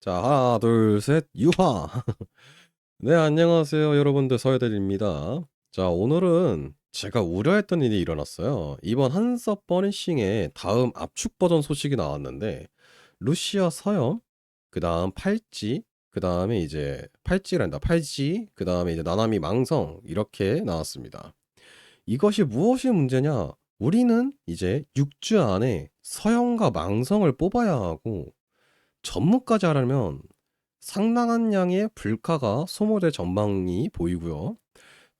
자, 하나, 둘, 셋, 유화. 네, 안녕하세요, 여러분들. 서해대입니다. 자, 오늘은 제가 우려했던 일이 일어났어요. 이번 한서 버니싱의 다음 압축 버전 소식이 나왔는데, 루시아 서염, 그 다음 팔찌, 그 다음에 이제 팔찌란다. 팔찌, 그 다음에 이제 나나미 망성, 이렇게 나왔습니다. 이것이 무엇이 문제냐? 우리는 이제 6주 안에 서영과 망성을 뽑아야 하고, 전무까지 하려면 상당한 양의 불카가 소모될 전망이 보이고요.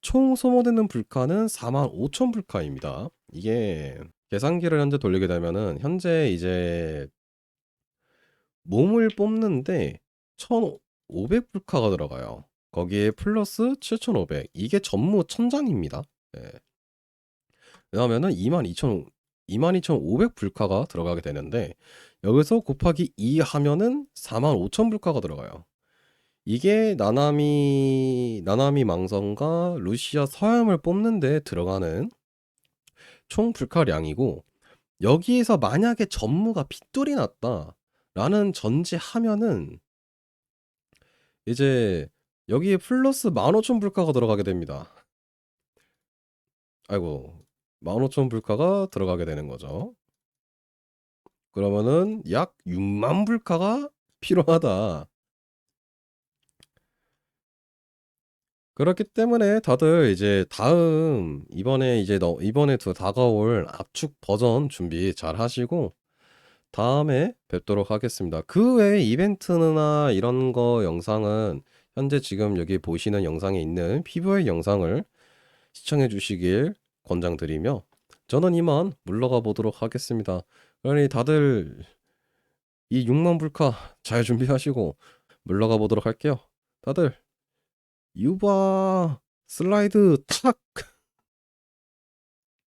총 소모되는 불카는 45,000 불카입니다. 이게 계산기를 현재 돌리게 되면은 현재 이제 몸을 뽑는데 1,500 불카가 들어가요. 거기에 플러스 7,500. 이게 전무 천장입니다. 예. 왜냐하면은 22,000 22,500 불카가 들어가게 되는데 여기서 곱하기 2 하면은 45,000 불카가 들어가요. 이게 나나미 나나미 망성과 루시아 서염을 뽑는데 들어가는 총 불카량이고 여기에서 만약에 전무가 핏돌이 났다라는 전제하면은 이제 여기에 플러스 15,000 불카가 들어가게 됩니다. 아이고 15,000 불카가 들어가게 되는 거죠. 그러면은 약 6만 불카가 필요하다. 그렇기 때문에 다들 이제 다음 이번에 이제 너 이번에 또 다가올 압축 버전 준비 잘 하시고 다음에 뵙도록 하겠습니다. 그 외에 이벤트나 이런 거 영상은 현재 지금 여기 보시는 영상에 있는 PV의 영상을 시청해 주시길 권장드리며 저는 이만 물러가 보도록 하겠습니다. 그러니 다들 이 6만 불카 잘 준비하시고 물러가 보도록 할게요. 다들 유바 슬라이드 탁